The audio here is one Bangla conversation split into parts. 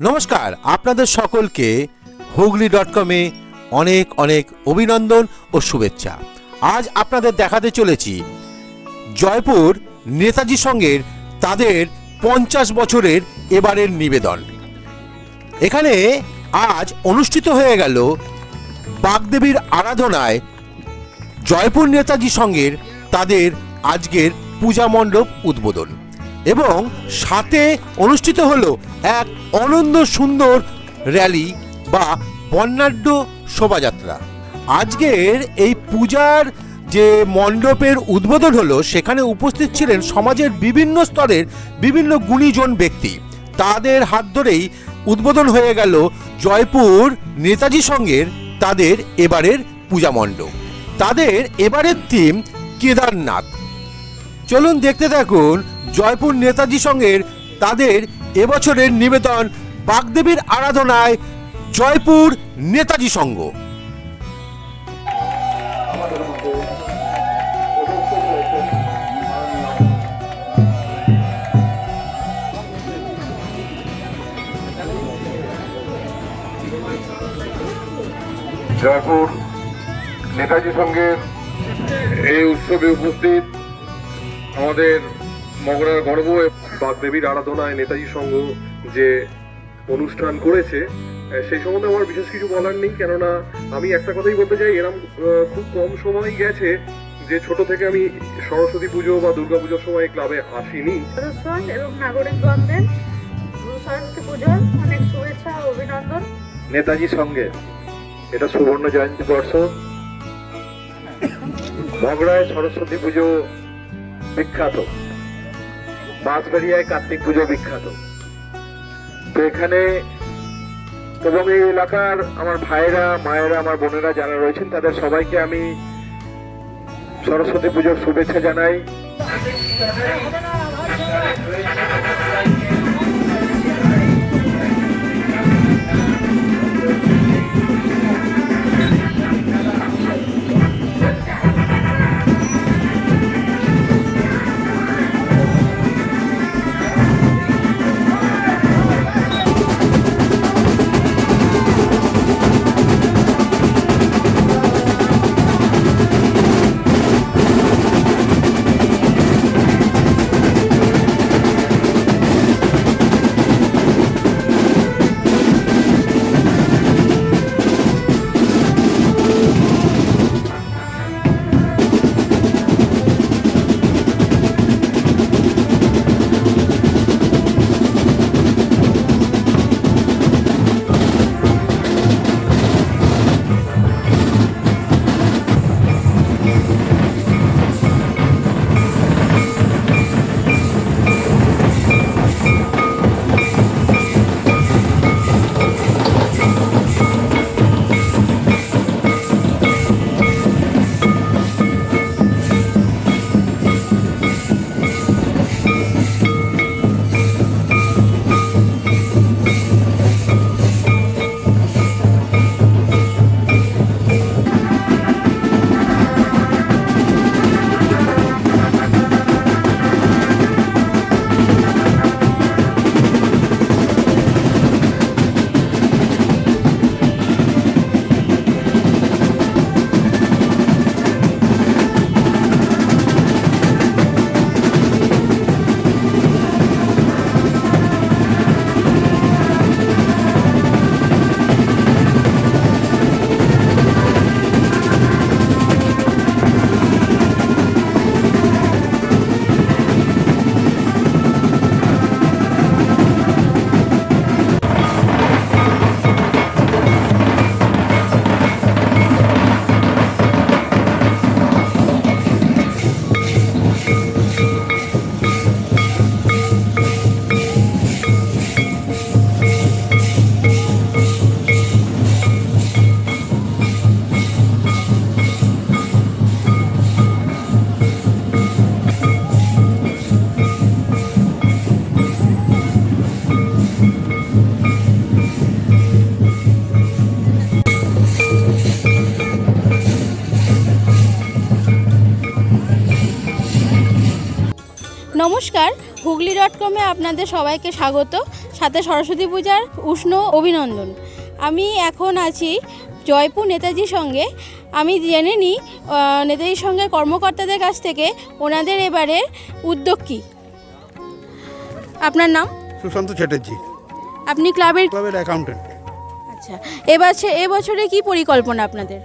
নমস্কার, আপনাদের সকলকে হুগলি ডট কমে অনেক অনেক অভিনন্দন ও শুভেচ্ছা। আজ আপনাদের দেখাতে চলেছি জয়পুর নেতাজি সঙ্গের তাদের পঞ্চাশ বছরের এবারের নিবেদন। এখানে আজ অনুষ্ঠিত হয়ে গেল বাগদেবীর আরাধনায় জয়পুর নেতাজি সঙ্গের তাদের আজকের পূজা মণ্ডপ উদ্বোধন। এবং সাথে অনুষ্ঠিত হলো এক অনন্য সুন্দর র্যালি বা বর্ণাঢ্য শোভাযাত্রা। আজকের এই পূজার যে মণ্ডপের উদ্বোধন হলো, সেখানে উপস্থিত ছিলেন সমাজের বিভিন্ন স্তরের বিভিন্ন গুণীজন ব্যক্তি। তাদের হাত ধরেই উদ্বোধন হয়ে গেল জয়পুর নেতাজি সঙ্গের তাদের এবারের পূজা মণ্ডপ। তাদের এবারের থিম কেদারনাথ। চলুন দেখতে থাকুন জয়পুর নেতাজি সঙ্গের তাদের এবছরের নিবেদন বাগদেবীর আরাধনায় জয়পুর নেতাজি সঙ্গ জয়পুর নেতাজি সঙ্গের এই উৎসবে উপস্থিত আমাদের মগরার গর্ব দেবীর আরাধনায় নেতাজি সংঘ যে অনুষ্ঠান করেছে সেই সম্বন্ধে আমার বিশেষ কিছু বলার নেই কেননা আমি একটা কথাই বলতে চাই এরম খুব কম সময় গেছে যে ছোট থেকে আমি সরস্বতী পুজো বা দুর্গা পুজোর সময় ক্লাবে আসিনি। সদস্য এবং নাগরিকগণদের সরস্বতী পুজোর অনেক শুভেচ্ছা অভিনন্দন। নেতাজি সঙ্গে এটা সুবর্ণ জয়ন্তী বর্ষ। মগরায় সরস্বতী পুজো বিখ্যাত। বাঁশবাড়িয়ায় কার্তিক পুজো বিখ্যাত। তো এখানে এবং এই এলাকার আমার ভাইয়েরা, মায়েরা, আমার বোনেরা যারা রয়েছেন, তাদের সবাইকে আমি সরস্বতী পুজোর শুভেচ্ছা জানাই। নমস্কার হুগলি ডট কমে আপনাদের সবাইকে স্বাগত। সাথে সরস্বতী পূজার উষ্ণ অভিনন্দন। আমি এখন আছি জয়পুর নেতাজির সঙ্গে। আমি জেনে নিই নেতাজির সঙ্গে কর্মকর্তাদের কাছ থেকে ওনাদের এবারে উদ্যোগ কী? আপনার নাম? সুশান্ত চ্যাটার্জি। আপনি ক্লাবের ক্লাবের অ্যাকাউন্টেন্ট আচ্ছা এবছর এবছরে কি পরিকল্পনা আপনাদের?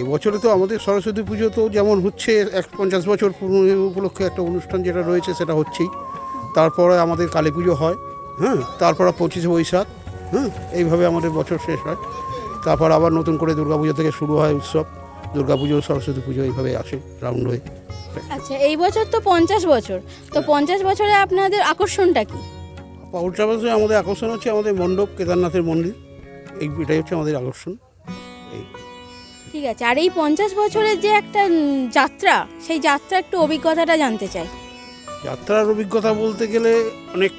এবছরে তো আমাদের সরস্বতী পুজো তো যেমন হচ্ছে এক পঞ্চাশ বছর পুরনো উপলক্ষে একটা অনুষ্ঠান যেটা রয়েছে সেটা হচ্ছেই। তারপরে আমাদের কালী পুজো হয় হ্যাঁ? তারপরে পঁচিশে বৈশাখ হ্যাঁ? এইভাবে আমাদের বছর শেষ হয়। তারপর আবার নতুন করে দুর্গাপুজো থেকে শুরু হয় উৎসব। দুর্গাপুজো সরস্বতী পুজো এইভাবে আসে রাউন্ড হয়ে। আচ্ছা এই বছর তো পঞ্চাশ বছর। তো পঞ্চাশ বছরে আপনাদের আকর্ষণটা কি? উল্টাপাশে আমাদের আকর্ষণ হচ্ছে আমাদের মণ্ডপ কেদারনাথের মন্দির। এই এটাই হচ্ছে আমাদের আকর্ষণ। ঠিক আছে। আর এই পঞ্চাশ বছরের যে একটা যাত্রা, সেই যাত্রা একটু অভিজ্ঞতাটা জানতে চাই। যাত্রার অভিজ্ঞতা বলতে গেলে অনেক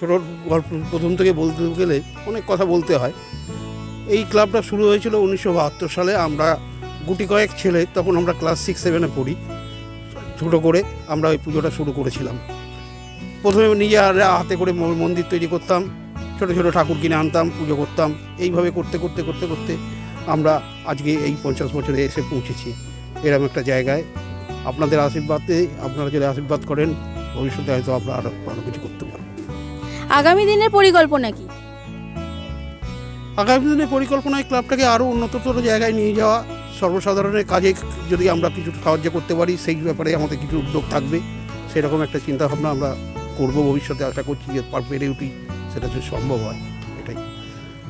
ছোট গল্প, প্রথম থেকে বলতে গেলে অনেক কথা বলতে হয়। এই ক্লাবটা শুরু হয়েছিল উনিশশো বাহাত্তর সালে। আমরা গুটি কয়েক ছেলে, তখন আমরা ক্লাস সিক্স, সেভেনে পড়ি। ছোটো করে আমরা ওই পুজোটা শুরু করেছিলাম। প্রথমে নিজে আর- হাতে করে মন্দির তৈরি করতাম, ছোট ছোট ঠাকুর কিনে আনতাম, পুজো করতাম। এইভাবে করতে করতে করতে করতে আমরা আজকে এই পঞ্চাশ বছরে এসে পৌঁছেছি। এরকম একটা জায়গায়। আপনাদের আশীর্বাদে আপনারা যদি আশীর্বাদ করেন ভবিষ্যতে হয়তো আমরা আরও ভালো কিছু করতে পারব। আগামী দিনের পরিকল্পনা কি? আগামী দিনের পরিকল্পনায় ক্লাবটাকে আরও উন্নততর জায়গায় নিয়ে যাওয়া সর্বসাধারণের কাজে যদি আমরা কিছু সাহায্য করতে পারি সেই ব্যাপারে আমাদের কিছু উদ্যোগ থাকবে। সেরকম একটা চিন্তাভাবনা আমরা করব ভবিষ্যতে। আশা করছি যে পার পেরে উঠি সেটা যদি সম্ভব হয়।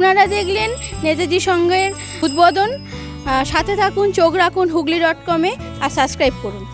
আপনারা দেখলেন নেতাজি সঙ্গের উদ্বোধন। সাথে থাকুন, চোখ রাখুন হুগলি ডট কমে আর সাবস্ক্রাইব করুন।